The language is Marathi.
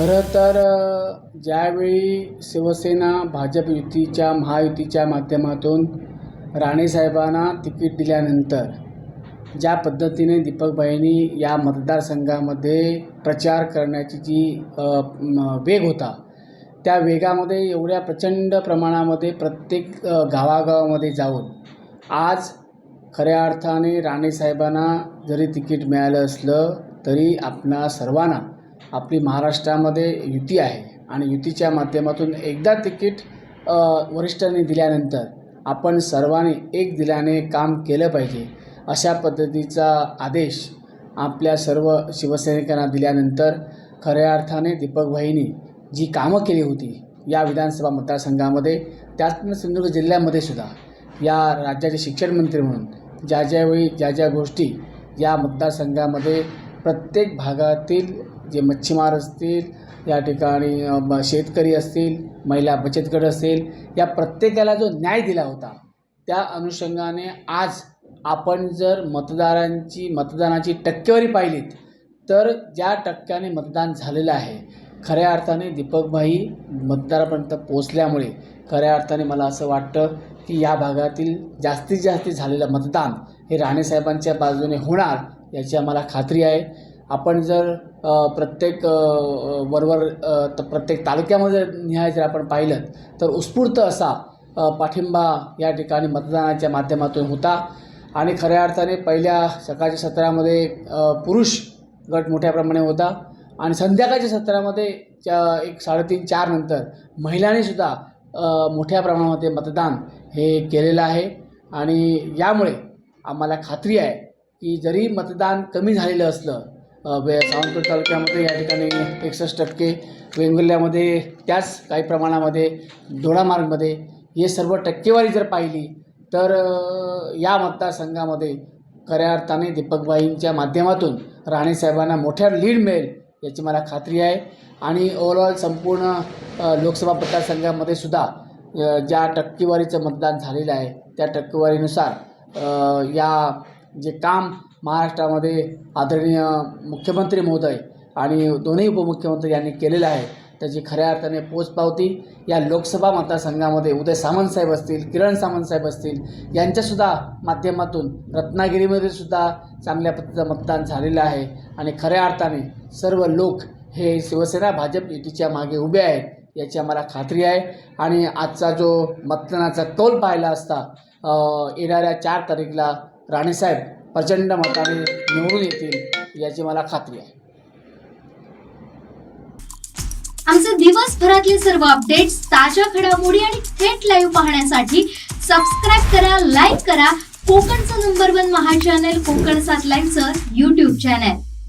खरं तर ज्यावेळी शिवसेना भाजप युतीच्या महायुतीच्या माध्यमातून राणेसाहेबांना तिकीट दिल्यानंतर ज्या पद्धतीने दीपकबाईंनी या मतदारसंघामध्ये प्रचार करण्याची जी वेग होता त्या वेगामध्ये एवढ्या प्रचंड प्रमाणामध्ये प्रत्येक गावागावामध्ये जाऊन आज खऱ्या अर्थाने राणेसाहेबांना जरी तिकीट मिळालं असलं तरी आपणा सर्वांना आपली महाराष्ट्रामध्ये युती आहे आणि युतीच्या माध्यमातून एकदा तिकीट वरिष्ठांनी दिल्यानंतर आपण सर्वांनी एक दिलाने काम केलं पाहिजे अशा पद्धतीचा आदेश आपल्या सर्व शिवसैनिकांना दिल्यानंतर खऱ्या अर्थाने दीपकभाईंनी जी कामं केली होती या विधानसभा मतदारसंघामध्ये त्यातून सिंधुदुर्ग जिल्ह्यामध्ये सुद्धा या राज्याचे शिक्षण मंत्री म्हणून ज्या ज्यावेळी ज्या ज्या गोष्टी या मतदारसंघामध्ये प्रत्येक भागातील जे मच्छीमार असतील या ठिकाणी शेतकरी असतील महिला बचत गट असेल या प्रत्येकाला जो न्याय दिला होता त्या अनुषंगाने आज आपण जर मतदारांची मतदानाची टक्केवारी पाहिलीत तर ज्या टक्क्याने मतदान झालेलं आहे खऱ्या अर्थाने दीपकभाई मतदारापर्यंत पोचल्यामुळे खऱ्या अर्थाने मला असं वाटतं की या भागातील जास्तीत जास्त झालेलं मतदान हे राणेसाहेबांच्या बाजूने होणार याची आम्हाला खात्री आहे. आपण जर प्रत्येक वरवर प्रत्येक तालुक्यामध्ये निहाय जर आपण पाहिलं तर उत्स्फूर्त असा पाठिंबा या ठिकाणी मतदानाच्या माध्यमातून होता. आणि खऱ्या अर्थाने पहिल्या सकाळच्या सत्रामध्ये पुरुष गट मोठ्या प्रमाणे होता. आणि संध्याकाळच्या सत्रामध्ये च्या एक साडेतीन चार नंतर महिलांनीसुद्धा मोठ्या प्रमाणामध्ये मतदान हे केलेलं आहे. आणि यामुळे आम्हाला खात्री आहे की जरी मतदान कमी झालेलं असलं वे सावंतपूर तालुक्यामध्ये या ठिकाणी एकसष्ट टक्के वेंगुर्ल्यामध्ये त्याच काही प्रमाणामध्ये दोडामार्गमध्ये हे सर्व टक्केवारी जर पाहिली तर या मतदारसंघामध्ये खऱ्या अर्थाने दीपकबाईंच्या माध्यमातून राणेसाहेबांना मोठ्या लीड मिळेल याची मला खात्री आहे. आणि ओव्हरऑल संपूर्ण लोकसभा मतदारसंघामध्ये सुद्धा ज्या टक्केवारीचं मतदान झालेलं आहे त्या टक्केवारीनुसार या जे काम महाराष्ट्रामध्ये आदरणीय मुख्यमंत्री महोदय आणि दोन्ही उपमुख्यमंत्री यांनी केलेलं आहे. त्याची खऱ्या अर्थाने पोचपावती या लोकसभा मतदारसंघामध्ये उदय सामंतसाहेब असतील किरण सामंतसाहेब असतील यांच्यासुद्धा माध्यमातून रत्नागिरीमध्ये सुद्धा चांगल्या पद्धतीचं मतदान झालेलं आहे. आणि खऱ्या अर्थाने सर्व लोक हे शिवसेना भाजप युतीच्या मागे उभे आहेत याची आम्हाला खात्री आहे. आणि आजचा जो मतदानाचा कौल पाहिला असता येणाऱ्या चार तारीखला राणेसाहेब प्रचंड मताने निवडून येतील याची मला खात्री आहे. आमचे दिवसभरातले सर्व अपडेट्स ताज्या घडामोडी आणि थेट लाईव्ह पाहण्यासाठी सबस्क्राईब करा लाईक करा. कोकणचं नंबर वन महा चॅनल कोकण सात लाईनचं युट्यूब चॅनल